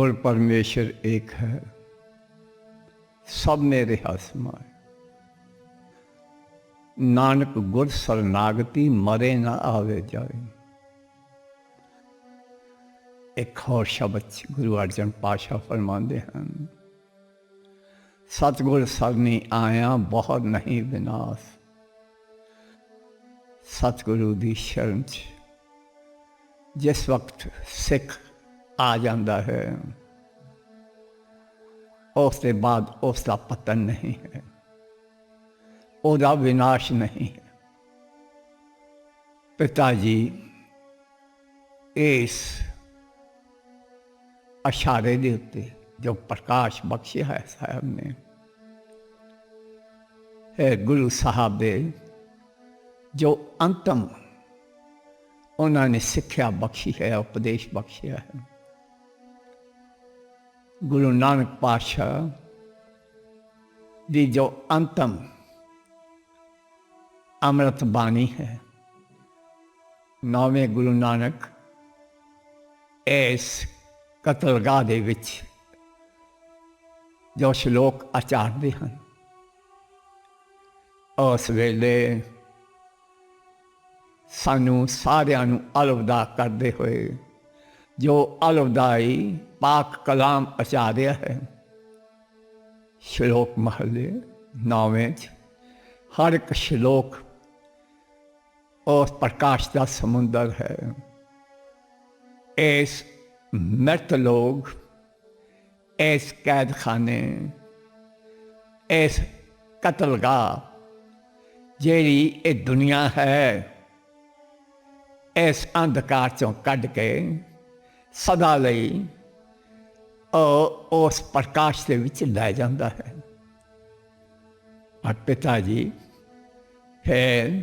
ਗੁਰ ਪਰਮੇਸ਼ਰ ਏਕ ਹੈ। ਸਭ ਨੇ ਰਹਿਸਮਾਇ ਨਾਨਕ ਗੁਰ ਸਰਨਾਗਤੀ ਮਰੇ ਨਾ ਆਵੇ ਜਾਏ। ਇੱਕ ਹੋਰ ਸ਼ਬਦ ਗੁਰੂ ਅਰਜਨ ਪਾਸ਼ਾ ਫਰਮਾਉਂਦੇ ਹਨ, ਸਤਗੁਰ ਸਰਨੀ ਆਇਆ ਬਹੁਤ ਨਹੀਂ ਵਿਨਾਸ਼। ਸਤਗੁਰੂ ਦੀ ਸ਼ਰਨ ਜਿਸ ਵਕਤ ਸਿੱਖ ਆ ਜਾਂਦਾ ਹੈ। ਉਸ ਦੇ ਬਾਅਦ ਉਸ ਦਾ ਪਤਨ ਨਹੀਂ ਹੈ। ਉਹਦਾ ਵਿਨਾਸ਼ ਨਹੀਂ ਹੈ। ਪਿਤਾ ਜੀ, ਇਸ ਅਸ਼ਾਰੇ ਦੇ ਉੱਤੇ ਜੋ ਪ੍ਰਕਾਸ਼ ਬਖਸ਼ਿਆ ਹੈ ਸਾਹਿਬ ਨੇ, ਹੈ ਗੁਰੂ ਸਾਹਿਬ ਦੇ ਜੋ ਅੰਤਮ ਉਹਨਾਂ ਨੇ ਸਿੱਖਿਆ ਬਖਸ਼ੀ ਹੈ, ਉਪਦੇਸ਼ ਬਖਸ਼ਿਆ ਹੈ। ਗੁਰੂ ਨਾਨਕ ਪਾਤਸ਼ਾਹ ਦੀ ਜੋ ਅੰਤਮ ਅੰਮ੍ਰਿਤ ਬਾਣੀ ਹੈ, ਨੌਵੇਂ ਗੁਰੂ ਨਾਨਕ, ਇਸ ਕਤਲਗਾਹ ਦੇ ਵਿੱਚ ਜੋ ਸ਼ਲੋਕ ਆਚਾਰਦੇ ਹਨ, ਉਸ ਵੇਲੇ ਸਾਨੂੰ ਸਾਰਿਆਂ ਨੂੰ ਅਲਵਿਦਾ ਕਰਦੇ ਹੋਏ ਜੋ ਅਲਵਿਦਾਈ ਪਾਕ ਕਲਾਮ ਆਚਾਰਿਆ ਹੈ ਸ਼ਲੋਕ ਮਹਲੇ ਨੌਵੇਂ ਚ, ਹਰ ਇੱਕ ਸ਼ਲੋਕ ਉਸ ਪ੍ਰਕਾਸ਼ ਦਾ ਸਮੁੰਦਰ ਹੈ। ਇਸ ਮਰਤ ਲੋਗ ਇਸ ਕੈਦਖਾਨੇ, ਇਸ ਕਤਲਗਾਹ ਜਿਹੜੀ ਇਹ ਦੁਨੀਆ ਹੈ, ਇਸ ਅੰਧਕਾਰ ਚੋਂ ਕੱਢ ਕੇ ਸਦਾ ਲਈ ਉਸ ਪ੍ਰਕਾਸ਼ ਦੇ ਵਿੱਚ ਲੈ ਜਾਂਦਾ ਹੈ। ਔਰ ਪਿਤਾ ਜੀ ਹੈ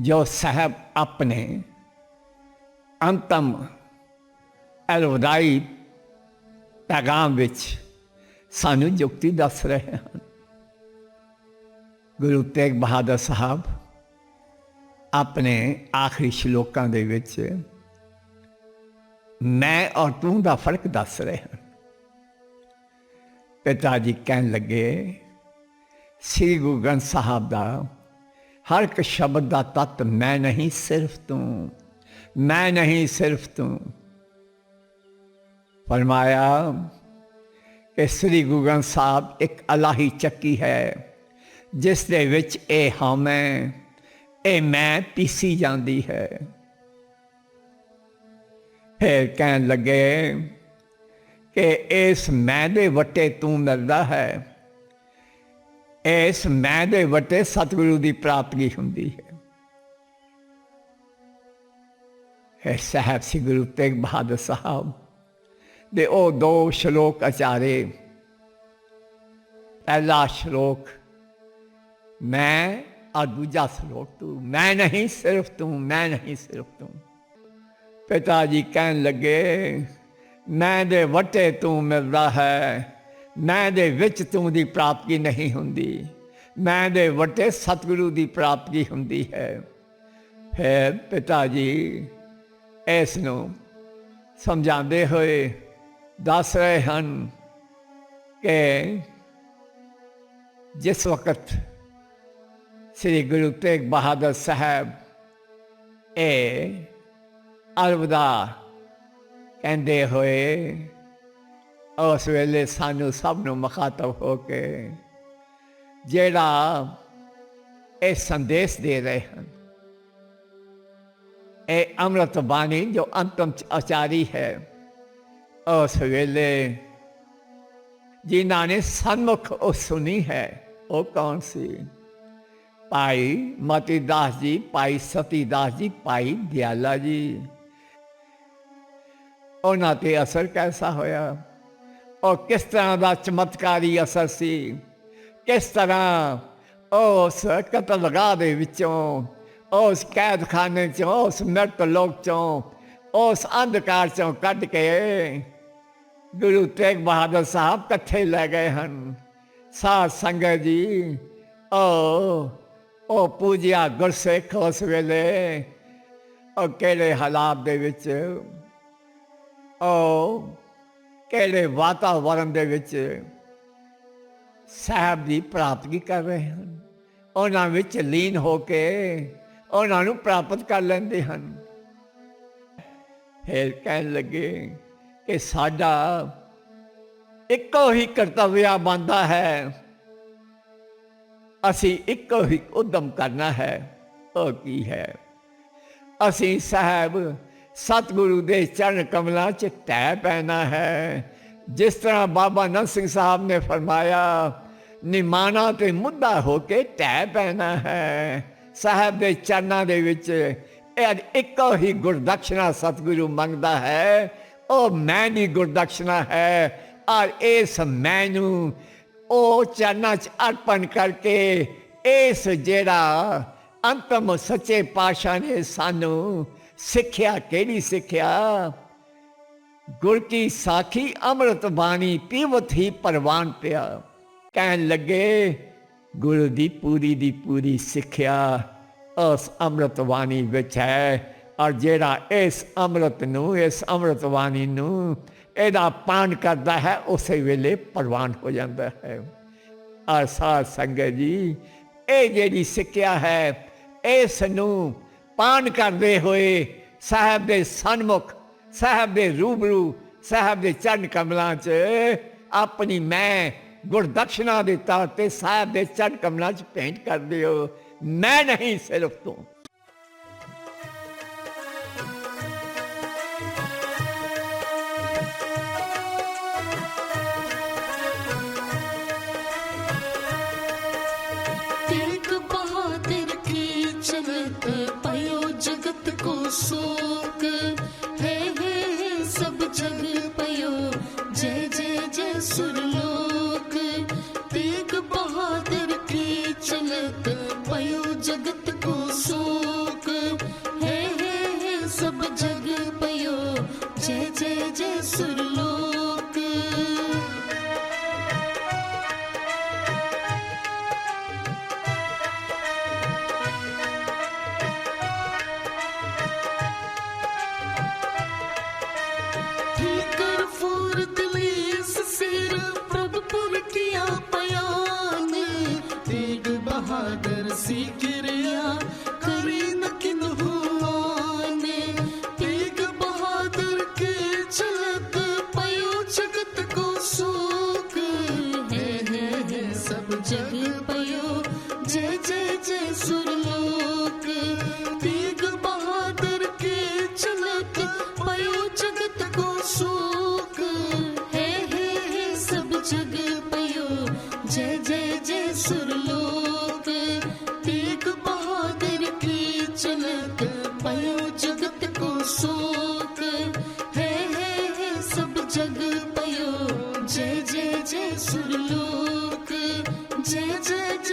ਜੋ ਸਾਹਿਬ ਆਪਣੇ ਅੰਤਮ ਅਲਵਦਾਈ ਪੈਗਾਮ ਵਿੱਚ ਸਾਨੂੰ ਜੁਗਤੀ ਦੱਸ ਰਹੇ ਹਨ। ਗੁਰੂ ਤੇਗ ਬਹਾਦਰ ਸਾਹਿਬ ਆਪਣੇ ਆਖਰੀ ਸ਼ਲੋਕਾਂ ਦੇ ਵਿੱਚ ਮੈਂ ਔਰ ਤੂੰ ਦਾ ਫ਼ਰਕ ਦੱਸ ਰਹੇ ਹਨ ਪਿਤਾ ਜੀ ਕਹਿਣ ਲੱਗੇ, ਸ੍ਰੀ ਗੁਰੂ ਗ੍ਰੰਥ ਸਾਹਿਬ ਦਾ ਹਰ ਇੱਕ ਸ਼ਬਦ ਦਾ ਤਤ ਮੈਂ ਨਹੀਂ, ਸਿਰਫ ਤੂੰ। ਮੈਂ ਨਹੀਂ, ਸਿਰਫ ਤੂੰ। ਫਰਮਾਇਆ ਕਿ ਸ੍ਰੀ ਗੁਰੂ ਗ੍ਰੰਥ ਸਾਹਿਬ ਇੱਕ ਅਲਾਹੀ ਚੱਕੀ ਹੈ, ਜਿਸ ਦੇ ਵਿੱਚ ਇਹ ਹਮੈਂ ਇਹ ਮੈਂ ਪੀਸੀ ਜਾਂਦੀ ਹੈ। ਫਿਰ ਕਹਿਣ ਲੱਗੇ ਕਿ ਇਸ ਮੈਂ ਦੇ ਵਟੇ ਤੂੰ ਮਿਲਦਾ ਹੈ। ਇਸ ਮੈਂ ਦੇ ਵਟੇ ਸਤਿਗੁਰੂ ਦੀ ਪ੍ਰਾਪਤੀ ਹੁੰਦੀ ਹੈ। ਹੈ ਸਾਹਿਬ ਸ੍ਰੀ ਗੁਰੂ ਤੇਗ ਬਹਾਦਰ ਸਾਹਿਬ ਦੇ ਉਹ ਦੋ ਸ਼ਲੋਕ ਅਚਾਰੇ ਪਹਿਲਾ ਸ਼ਲੋਕ, ਮੈਂ ਆ ਦੂਜਾ ਸ਼ਲੋਕ ਤੂੰ, ਮੈਂ ਨਹੀਂ ਸਿਰਫ ਤੂੰ, ਮੈਂ ਨਹੀਂ ਸਿਰਫ ਤੂੰ। ਪਿਤਾ ਜੀ ਕਹਿਣ ਲੱਗੇ ਮੈਂ ਦੇ ਵਟੇ ਤੂੰ ਮਿਲਦਾ ਹੈ ਮੈਂ ਦੇ ਵਿੱਚ ਤੂੰ ਦੀ ਪ੍ਰਾਪਤੀ ਨਹੀਂ ਹੁੰਦੀ ਮੈਂ ਦੇ ਵਟੇ ਸਤਿਗੁਰੂ ਦੀ ਪ੍ਰਾਪਤੀ ਹੁੰਦੀ ਹੈ। ਫਿਰ ਪਿਤਾ ਜੀ ਇਸ ਨੂੰ ਸਮਝਾਉਂਦੇ ਹੋਏ ਦੱਸ ਰਹੇ ਹਨ ਕਿ ਜਿਸ ਵਕਤ ਸ੍ਰੀ ਗੁਰੂ ਤੇਗ ਬਹਾਦਰ ਸਾਹਿਬ ਇਹ ਅਲਵਿਦਾ ਕਹਿੰਦੇ ਹੋਏ ਉਸ ਵੇਲੇ ਸਾਨੂੰ ਸਭ ਨੂੰ ਮੁਖਾਤਬ ਹੋ ਕੇ ਜਿਹੜਾ ਇਹ ਸੰਦੇਸ਼ ਦੇ ਰਹੇ ਹਨ ਇਹ ਅੰਮ੍ਰਿਤ ਬਾਣੀ ਜੋ ਅੰਤਮ ਆਚਾਰੀ ਹੈ ਉਸ ਵੇਲੇ ਜਿਨ੍ਹਾਂ ਨੇ ਸਨਮੁਖ ਉਹ ਸੁਣੀ ਹੈ ਉਹ ਕੌਣ ਸੀ ਭਾਈ ਮਤੀ ਦਾਸ ਜੀ ਭਾਈ ਸਤੀ ਦਾਸ ਜੀ ਭਾਈ ਦਿਆਲਾ ਜੀ ਉਹਨਾਂ ਤੇ ਅਸਰ ਕੈਸਾ ਹੋਇਆ? ਔਰ ਕਿਸ ਤਰ੍ਹਾਂ ਦਾ ਚਮਤਕਾਰੀ ਅਸਰ ਸੀ? ਕਿਸ ਤਰ੍ਹਾਂ ਉਸ ਕਤਲਗਾਹ ਦੇ ਵਿੱਚੋਂ, ਉਸ ਕੈਦਖਾਨੇ ਚੋਂ, ਉਸ ਮਰਤ ਲੋਕ ਚੋਂ, ਉਸ ਅੰਧਕਾਰ ਚੋਂ ਕੱਢ ਕੇ ਗੁਰੂ ਤੇਗ ਬਹਾਦਰ ਸਾਹਿਬ ਇਕੱਠੇ ਲੈ ਗਏ ਹਨ। ਸਾਧ ਸੰਗਤ ਜੀ, ਉਹ ਉਹ ਪੂਜਿਆ ਗੁਰਸਿੱਖ ਉਸ ਵੇਲੇ, ਉਹ ਕਿਹੜੇ ਹਾਲਾਤ ਦੇ ਵਿੱਚ? ਕਿਹੜੇ ਵਾਤਾਵਰਣ ਦੇ ਵਿੱਚ ਸਾਹਿਬ ਦੀ ਪ੍ਰਾਪਤੀ ਕਰ ਰਹੇ ਹਨ। ਉਹਨਾਂ ਵਿੱਚ ਲੀਨ ਹੋ ਕੇ ਉਹਨਾਂ ਨੂੰ ਪ੍ਰਾਪਤ ਕਰ ਲੈਂਦੇ ਹਨ। ਫਿਰ ਕਹਿਣ ਲੱਗੇ ਕਿ ਸਾਡਾ ਇੱਕੋ ਹੀ ਕਰਤਵਿਆ ਬੰਦਾ ਹੈ। ਅਸੀਂ ਇੱਕੋ ਹੀ ਉਦਮ ਕਰਨਾ ਹੈ। ਉਹ ਕੀ ਹੈ? ਅਸੀਂ ਸਾਹਿਬ ਸਤਿਗੁਰੂ ਦੇ ਚਰਨ ਕਮਲਾਂ 'ਚ ਟਹਿ ਪੈਣਾ ਹੈ। ਜਿਸ ਤਰ੍ਹਾਂ ਬਾਬਾ ਨੰਦ ਸਿੰਘ ਸਾਹਿਬ ਨੇ ਫਰਮਾਇਆ, ਨਿਮਾਣਾ ਤੇ ਮੁੱਦਾ ਹੋ ਕੇ ਟਹਿ ਪੈਣਾ ਹੈ। ਸਾਹਿਬ ਦੇ ਚਰਨਾਂ ਦੇ ਵਿੱਚ ਇਹ ਇੱਕੋ ਹੀ ਗੁਰਦਕਸ਼ਨਾ ਸਤਿਗੁਰੂ ਮੰਗਦਾ ਹੈ। ਉਹ ਮੈਂ ਦੀ ਗੁਰਦਕਸ਼ਨਾ ਹੈ। ਔਰ ਇਸ ਮੈਂ ਨੂੰ ਉਹ ਚਰਨਾਂ 'ਚ ਅਰਪਣ ਕਰਕੇ ਇਸ ਜਿਹੜਾ ਅੰਤਮ ਸੱਚੇ ਪਾਤਸ਼ਾਹ ਨੇ ਸਾਨੂੰ ਸਿੱਖਿਆ ਕਿਹੜੀ ਸਿੱਖਿਆ? ਗੁਰ ਕੀ ਸਾਖੀ, ਅੰਮ੍ਰਿਤ ਬਾਣੀ ਪੀਵਤ ਹੀ ਪਰਵਾਨ ਪਿਆ। ਕਹਿਣ ਲੱਗੇ ਗੁਰੂ ਦੀ ਪੂਰੀ ਦੀ ਪੂਰੀ ਸਿੱਖਿਆ ਉਸ ਅੰਮ੍ਰਿਤ ਬਾਣੀ ਵਿੱਚ ਹੈ। ਔਰ ਜਿਹੜਾ ਇਸ ਅੰਮ੍ਰਿਤ ਨੂੰ, ਇਸ ਅੰਮ੍ਰਿਤ ਬਾਣੀ ਨੂੰ ਇਹਦਾ ਪਾਣ ਕਰਦਾ ਹੈ, ਉਸੇ ਵੇਲੇ ਪਰਵਾਨ ਹੋ ਜਾਂਦਾ ਹੈ। ਔਰ ਸਾਧ ਸੰਗਤ ਜੀ, ਇਹ ਜਿਹੜੀ ਸਿੱਖਿਆ ਹੈ, ਇਸ ਨੂੰ ਪਾਨ ਕਰਦੇ ਹੋਏ ਸਾਹਿਬ ਦੇ ਸਨਮੁਖ, ਸਾਹਿਬ ਦੇ ਰੂਬਰੂ, ਸਾਹਿਬ ਦੇ ਚਰਨ ਕਮਲਾਂ 'ਚ ਆਪਣੀ ਮੈਂ ਗੁਰਦਕਸ਼ਨਾ ਦੇ ਤੌਰ ਤੇ ਸਾਹਿਬ ਦੇ ਚਰਨ ਕਮਲਾਂ 'ਚ ਭੇਂਟ ਕਰਦੇ ਹੋ ਮੈਂ ਨਹੀਂ ਸਿਰਫ ਤੂੰ। so ਹੈ ਸਭ ਜਗ ਪਇਓ। ਜੈ ਜੈ ਜੈ ਸੁਰਲੋਕ ਤੇਗ ਬਹਾਦਰ ਕੇ ਚਲਤ ਪਇਓ ਜਗਤ ਕੋ ਸੂਕ ਹੈ ਹੈ ਹੈ ਸਭ ਜਗ ਪਇਓ। ਜੈ ਜੈ ਜੈ ਸੁਰਲੋਕ ਤੇਗ ਬਹਾਦਰ ਕੀ ਚਲਤ ਪਇਓ ਜਗਤ ਜੈ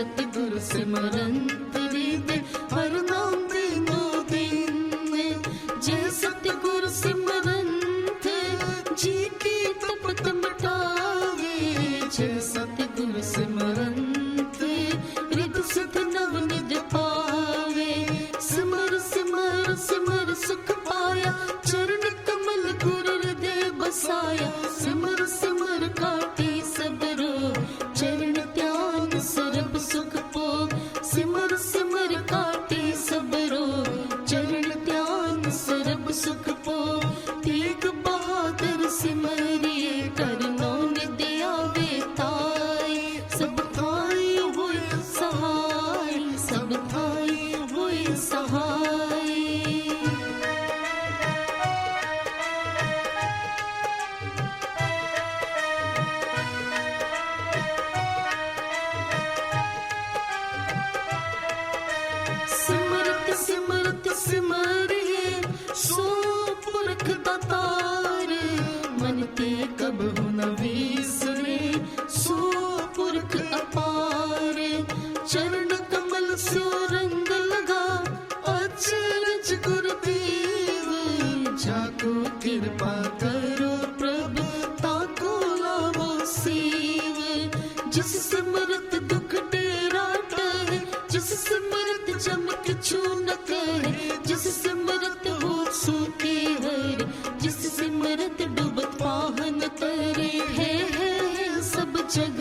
ਖਿੰਨ ਜੈ ਸਤਿਗੁਰ ਸਿਮਰੰਤ ਹਰ ਨਾਮ ਦੇ ਨੋ ਦਿਨ ਜੈ ਸਤਿਗੁਰ ਸਿਮਰੰਤ ਜੀ ਕੀ ਤਪਤ ਮਟਾਵੇ ਜੈ ਸਤਿਗੁਰ ਸਿਮਰੰਤ ਰਿਦ ਸਿਧ ਨਵ ਨਿਦ ਪਾਵੇ ਸਿਮਰ ਸਿਮਰ ਸਿਮਰ ਸੁਖ ਪਾਇਆ ਚਰਨ ਕਮਲ ਗੁਰ ਦੇ ਬਸਾਇਆ ਸਿਮਰ so hard. जिस सिमरत डुबत पाहन करे है, है सब जग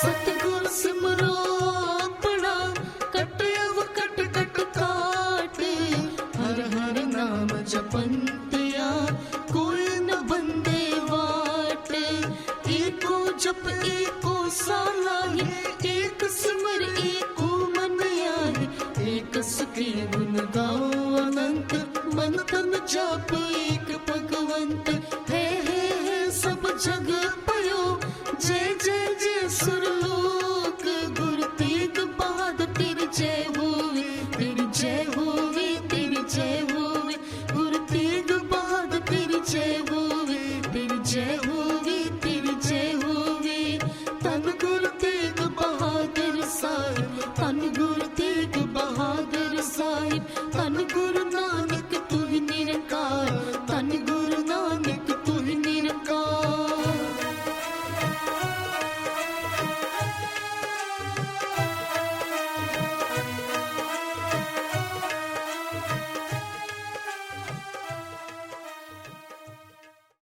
ਸਤਿਗੁਰ ਸਿਮਰੋ ਆਪਣਾ ਕਟਿਵ ਕਟ ਕਟ ਕਾਟ ਹਰ ਹਰ ਨਾਮ ਜਪੰਤਿਆ ਕੋਈ ਨ ਬੰਦੇ ਵਾਟ। ਏਕੋ ਜਪ, ਏਕੋ ਸਾਲਾਹੀ ਏਕ ਸਿਮਰ, ਏਕੋ ਮਨ ਆਏ। ਏਕ ਸੁਖੀ ਗੁਣ ਗਾਓ ਅਨੰਤ, ਮਨ ਤਨ ਜਪ ਏਕ ਭਗਵੰਤ। ਹੈ ਹੈ, ਸਭ ਜਗ on